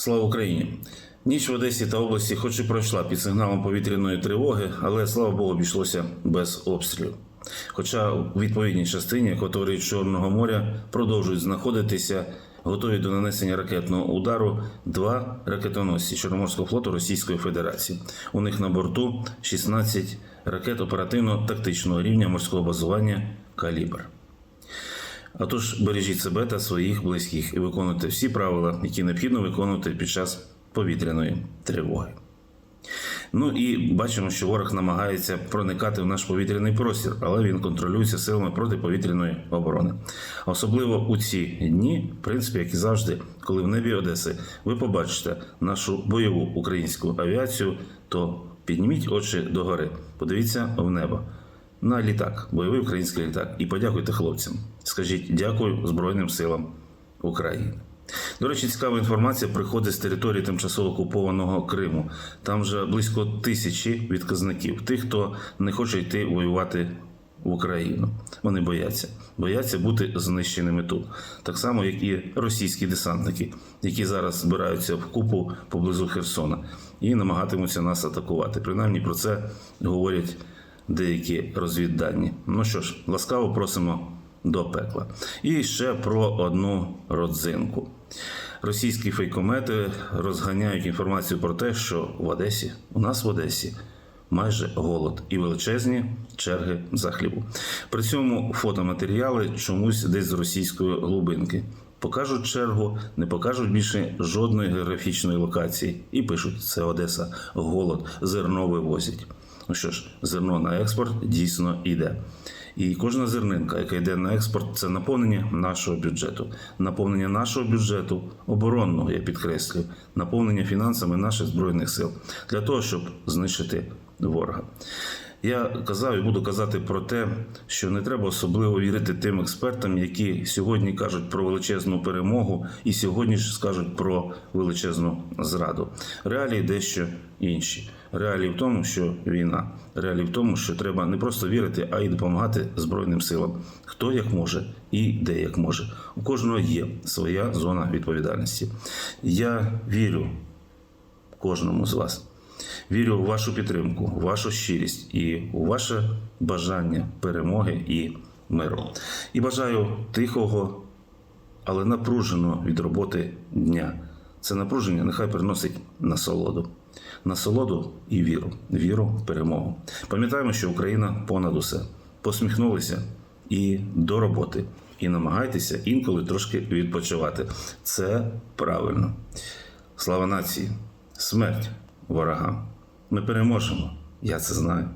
Слава Україні! Ніч в Одесі та області, хоч і пройшла під сигналом повітряної тривоги, але слава Богу, обійшлося без обстрілів. Хоча у відповідній частині акваторії Чорного моря продовжують знаходитися готові до нанесення ракетного удару два ракетоносці Чорноморського флоту Російської Федерації. У них на борту 16 ракет оперативно-тактичного рівня морського базування Калібр. А тож бережіть себе та своїх близьких і виконуйте всі правила, які необхідно виконувати під час повітряної тривоги. Ну і бачимо, що ворог намагається проникати в наш повітряний простір, але він контролюється силами протиповітряної оборони. Особливо у ці дні, в принципі, як і завжди, коли в небі Одеси ви побачите нашу бойову українську авіацію, то підніміть очі догори, подивіться в небо на літак, бойовий український літак, і подякуйте хлопцям. Скажіть дякую Збройним силам України. До речі, цікава інформація приходить з території тимчасово окупованого Криму. Там вже близько тисячі відказників, тих, хто не хоче йти воювати в Україну. Вони бояться, бояться бути знищеними тут, так само, як і російські десантники, які зараз збираються в купу поблизу Херсона і намагатимуться нас атакувати. Принаймні про це говорять деякі розвіддані. Ну що ж, ласкаво просимо до пекла. І ще про одну родзинку. Російські фейкомети розганяють інформацію про те, що в Одесі, у нас в Одесі, майже голод і величезні черги за хлібу. При цьому фотоматеріали чомусь десь з російської глибинки. Покажуть чергу, не покажуть більше жодної географічної локації і пишуть: це Одеса, голод, зерно вивозять. Ну що ж, зерно на експорт дійсно йде. І кожна зернинка, яка йде на експорт, це наповнення нашого бюджету, наповнення нашого бюджету оборонного, я підкреслюю, наповнення фінансами наших збройних сил для того, щоб знищити ворога. Я казав і буду казати про те, що не треба особливо вірити тим експертам, які сьогодні кажуть про величезну перемогу, і сьогодні ж скажуть про величезну зраду. Реалії дещо інші. Реалії в тому, що війна, реалії в тому, що треба не просто вірити, а й допомагати Збройним силам. Хто як може і де як може. У кожного є своя зона відповідальності. Я вірю кожному з вас. Вірю у вашу підтримку, у вашу щирість і у ваше бажання перемоги і миру. І бажаю тихого, але напруженого від роботи дня. Це напруження нехай приносить насолоду. Насолоду і віру, віру в перемогу. Пам'ятаємо, що Україна понад усе. Посміхнулися і до роботи. І намагайтеся інколи трошки відпочивати. Це правильно. Слава нації! Смерть ворогам! Ми переможемо. Я це знаю.